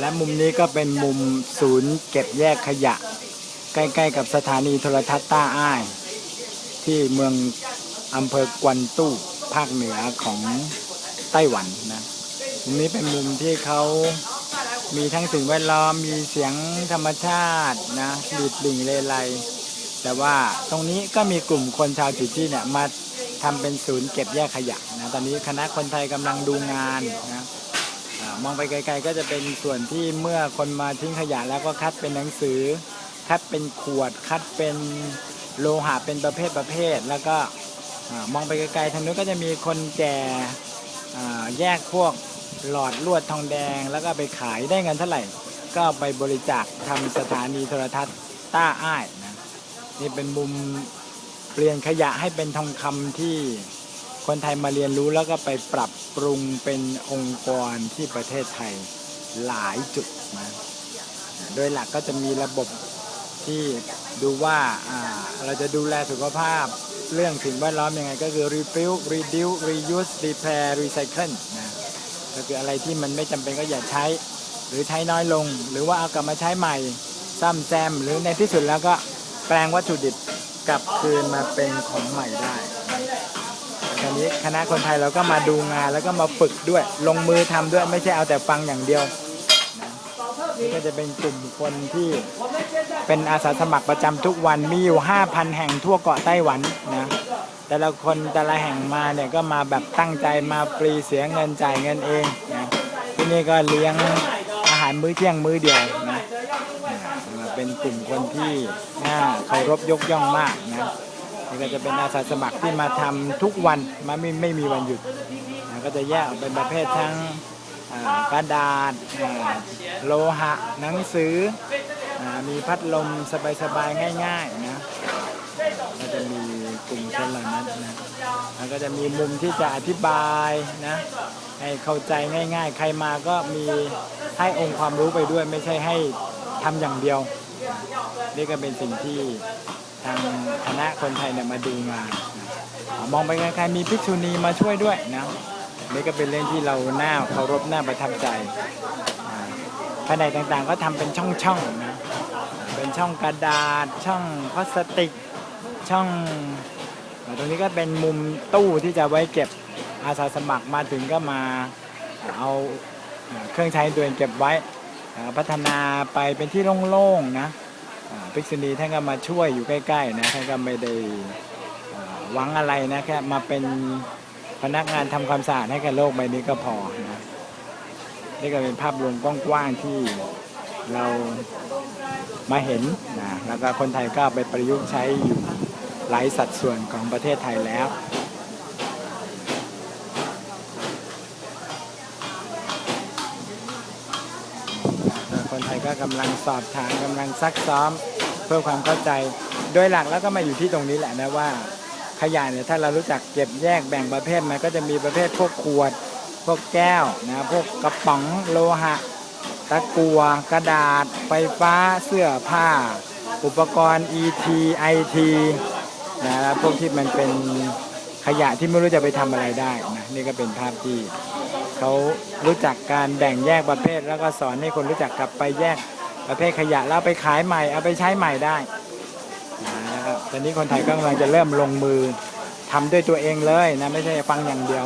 และมุมนี้ก็เป็นมุมศูนย์เก็บแยกขยะ ใกล้ๆกับสถานีโทรทัศน์ต้าอ้าย ที่เมืองอำเภอกวนตู้ภาคเหนือของไต้หวันนะมุมนี้เป็นมุมที่เขามีทั้งสิ่งแวดล้อมมีเสียงธรรมชาตินะดีดดิ่งเลไลแต่ว่าตรงนี้ก็มีกลุ่มคนชาวจีจีเนี่ยมาทำเป็นศูนย์เก็บแยกขยะนะตอนนี้คณะคนไทยกำลังดูงานนะ มองไปไกล ๆ ก็จะเป็นส่วนที่เมื่อคนมาทิ้งขยะแล้วก็คัดเป็นหนังสือ คัดเป็นขวด คัดเป็นโลหะเป็นประเภทประเภท แล้วก็มองไปไกลๆทางนู้นก็จะมีคนแก่แยกพวกหลอดลวดทองแดง แล้วก็ไปขายได้เงินเท่าไหร่ ก็ไปบริจาคทำสถานีโทรทัศน์ต้าอ้ายนะนี่เป็นมุมเปลี่ยนขยะให้เป็นทองคำที่ คนไทยมาเรียนรู้แล้วก็ไปปรับปรุงเป็นองค์กรที่ประเทศไทยหลายจุดนะ โดยหลักก็จะมีระบบที่ดูว่าเราจะดูแลสุขภาพเรื่องสิ่งแวดล้อมยังไงก็คือ refill reduce reuse repair recycle นะก็คืออะไรที่มันไม่จำเป็นก็อย่าใช้ หรือใช้น้อยลง หรือว่าเอากลับมาใช้ใหม่ซ่อมแซม หรือในที่สุดแล้วก็แปลงวัตถุดิบกลับคืนมาเป็นของใหม่ได้ คราวนี้คณะคนไทยเราก็มาดูงานแล้วก็มาฝึกด้วย ลงมือทำด้วยไม่ใช่เอาแต่ฟังอย่างเดียวนี่ก็จะเป็นกลุ่มคนที่เป็นอาสาสมัครประจำทุกวันมีอยู่ 5,000 แห่งทั่วเกาะไต้หวันนะแต่ละคนแต่ละแห่งมาเนี่ยก็มาแบบตั้งใจมาฟรีเสียเงินจ่ายเงินเองนะที่นี่ก็เลี้ยงอาหารมื้อเที่ยงมื้อเดียวนะเป็นกลุ่มคนที่น่าเคารพยกย่องมากนะ นี่ก็จะเป็นอาสาสมัครที่มาทำทุกวันมาไม่ไม่มีวันหยุดนะก็จะแยกออกเป็นประเภททั้งกระดาษโลหะ หนังสืออมีพัดลมสบายๆง่ายๆนะก็จะมีกลุ่มคนเหล่านั้นนะแล้วก็จะมีมุมที่จะอธิบายนะให้เข้าใจง่าย ๆ ใครมาก็มีให้องค์ความรู้ไปด้วยไม่ใช่ให้ทำอย่างเดียว นี่ก็เป็นสิ่งที่ ทางคณะคนไทยเนี่ยมาดูงานมองไปไกลๆมีภิกษุณีมาช่วยด้วยนะนี่ก็เป็นเรื่องที่เราหน้าเคารพหน้าประทับใจภายในต่างๆ ก็ทำเป็นช่องๆนะเป็นช่องกระดาษช่องพลาสติกช่องตรงนี้ก็เป็นมุมตู้ที่จะไว้เก็บอาสาสมัครมาถึงก็มาเอาเครื่องใช้ตัวเองเก็บไว้พัฒนาไปเป็นที่โล่งๆนะ ภิกษุณีท่านก็มาช่วยอยู่ใกล้ๆนะท่านก็ไม่ได้อ่าหวังอะไรนะแค่มาเป็นพนักงานทำความสะอาดให้กับโลกใบนี้ก็พอนะนี่ก็เป็นภาพรวมกว้างๆที่เรามาเห็นนะแล้วก็คนไทยก็ไปประยุกต์ใช้อยู่หลายสัดส่วนของประเทศไทยแล้ว คนไทยก็กำลังสอบถามกำลังซักซ้อมเพื่อความเข้าใจ โดยหลักแล้วก็มาอยู่ที่ตรงนี้แหละนะว่าขยะเนี่ยถ้าเรารู้จักเก็บแยกแบ่งประเภทมันก็จะมีประเภทพวกขวด พวกแก้วนะพวกกระป๋องโลหะ ตะกัว กระดาษ ไฟฟ้าเสื้อผ้า อุปกรณ์ ET IT นะพวกที่มันเป็นขยะที่ไม่รู้จะไปทำอะไรได้นะนี่ก็เป็นภาพที่ เขารู้จักการแบ่งแยกประเภท แล้วก็สอนให้คนรู้จักกลับไปแยกประเภทขยะแล้วไปขายใหม่เอาไปใช้ใหม่ได้นะครับตอนนี้คนไทยก็กำลังจะเริ่มลงมือทำด้วยตัวเองเลยนะไม่ใช่ฟังอย่างเดียว